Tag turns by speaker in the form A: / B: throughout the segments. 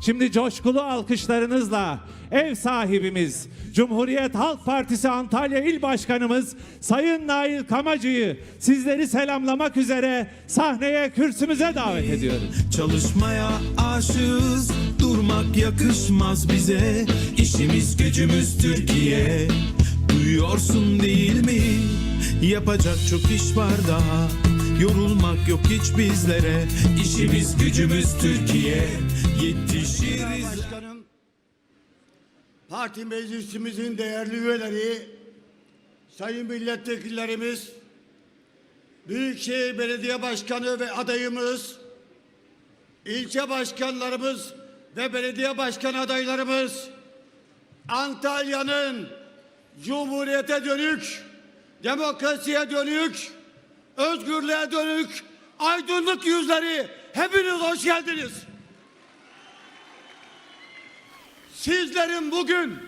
A: Şimdi coşkulu alkışlarınızla ev sahibimiz Cumhuriyet Halk Partisi Antalya İl Başkanımız Sayın Nail Kamacı'yı sizleri selamlamak üzere sahneye kürsümüze davet ediyoruz.
B: Çalışmaya aşığız Durmak yakışmaz bize. İşimiz gücümüz Türkiye. Duyuyorsun değil mi? Yapacak çok iş var daha Yorulmak yok hiç bizlere. İşimiz gücümüz Türkiye. Yetişiriz.
C: Başkanım, parti meclisimizin değerli üyeleri, sayın milletvekillerimiz, Büyükşehir Belediye Başkanı ve adayımız, ilçe başkanlarımız ve belediye başkan adaylarımız, Antalya'nın Cumhuriyete dönük, demokrasiye dönük, özgürlüğe dönük, aydınlık yüzleri hepiniz hoş geldiniz. Sizlerin bugün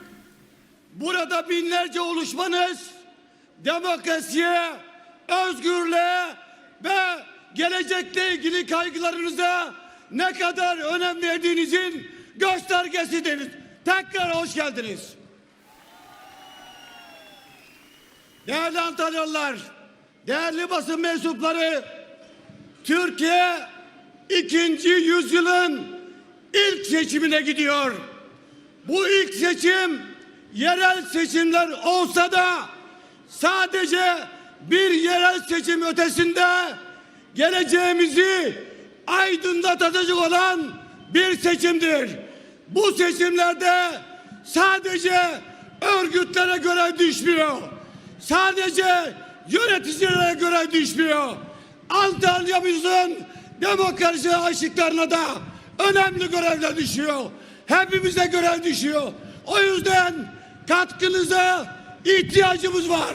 C: burada binlerce oluşmanız demokrasiye, özgürlüğe ve gelecekle ilgili kaygılarınıza ne kadar önem verdiğinizin göstergesidir. Tekrar hoş geldiniz. Değerli Antalyalılar, değerli basın mensupları, Türkiye ikinci yüzyılın ilk seçimine gidiyor. Bu ilk seçim yerel seçimler olsa da sadece bir yerel seçim ötesinde geleceğimizi aydınlatacak olan bir seçimdir. Bu seçimlerde sadece örgütlere göre düşmüyor. Sadece yöneticilere göre düşmüyor. Antalya'mızın demokrasi aşıklarına da önemli görevler düşüyor. Hepimize görev düşüyor. O yüzden katkınıza ihtiyacımız var.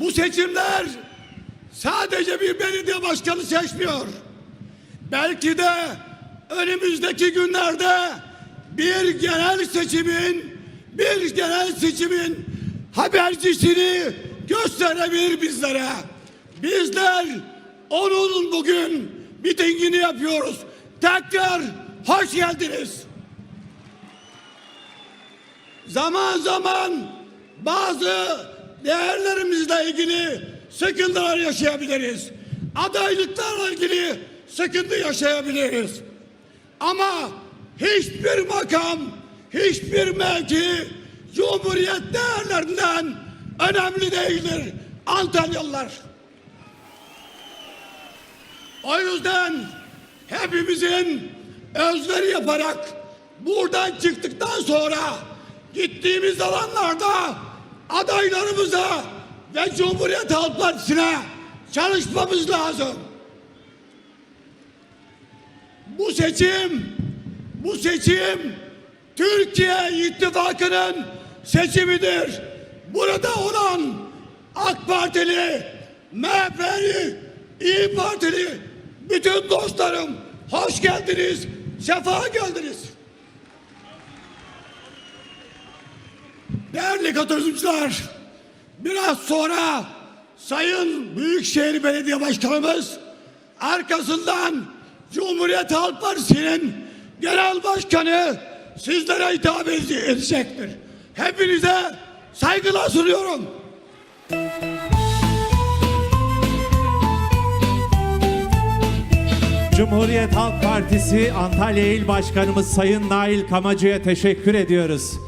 C: Bu seçimler sadece bir belediye başkanı seçmiyor. Belki de önümüzdeki günlerde bir genel seçimin bir genel seçimin habercisini gösterebilir bizlere. Bizler onun bugün mitingini yapıyoruz. Tekrar hoş geldiniz. Zaman zaman bazı değerlerimizle ilgili sıkıntılar yaşayabiliriz. Adaylıklarla ilgili sıkıntı yaşayabiliriz. Ama hiçbir makam, hiçbir mevki Cumhuriyet değerlerinden önemli değildir Antalyalılar. O yüzden hepimizin özveri yaparak buradan çıktıktan sonra gittiğimiz alanlarda adaylarımıza ve Cumhuriyet Halk Partisi'ne çalışmamız lazım. Bu seçim, bu seçim Türkiye İttifakı'nın seçimidir. Burada olan AK Partili, MHP'li, İyi Partili bütün dostlarım hoş geldiniz, sefa geldiniz. Değerli katılımcılar, biraz sonra Sayın Büyükşehir Belediye Başkanımız arkasından Cumhuriyet Halk Partisi'nin genel başkanı sizlere hitap edecektir. Hepinize saygılar sunuyorum.
A: Cumhuriyet Halk Partisi Antalya İl Başkanımız Sayın Nail Kamacı'ya teşekkür ediyoruz.